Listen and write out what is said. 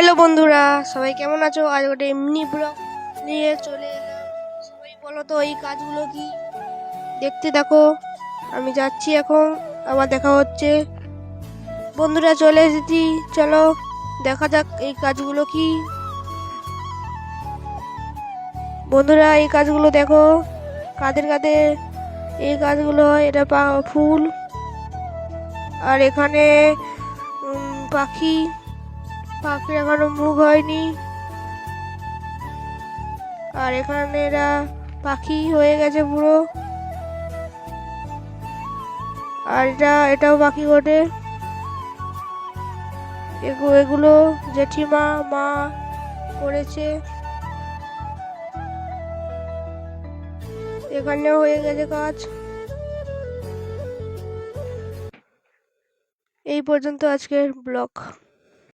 Hello বন্ধুরা, সবাই কেমন আছো? আজ ଗୋଟେ এমনি ব্লগ নিয়ে চলে এলাম। সবাই বলো তো, এই কাজগুলো কি? দেখতে দেখো আমি যাচ্ছি এখন, আবার দেখা হচ্ছে। বন্ধুরা, চলে এসেছি। চলো, দেখা যাক এই কাজগুলো কি। বন্ধুরা, এই কাজগুলো দেখো। কাদের কাদের এই কাজগুলো এটা পা- ফুল। আর এখানে পাখি। পাখির এখনও মুখ হয়নি। আর এখানে এরা পাখি হয়ে গেছে পুরো। আর এটা, এটাও পাখি এগু- এগুলো জেঠিমা, মা করেছে। এখানেও হয়ে গেছে কাজ। এই পর্যন্ত আজকের ব্লগ।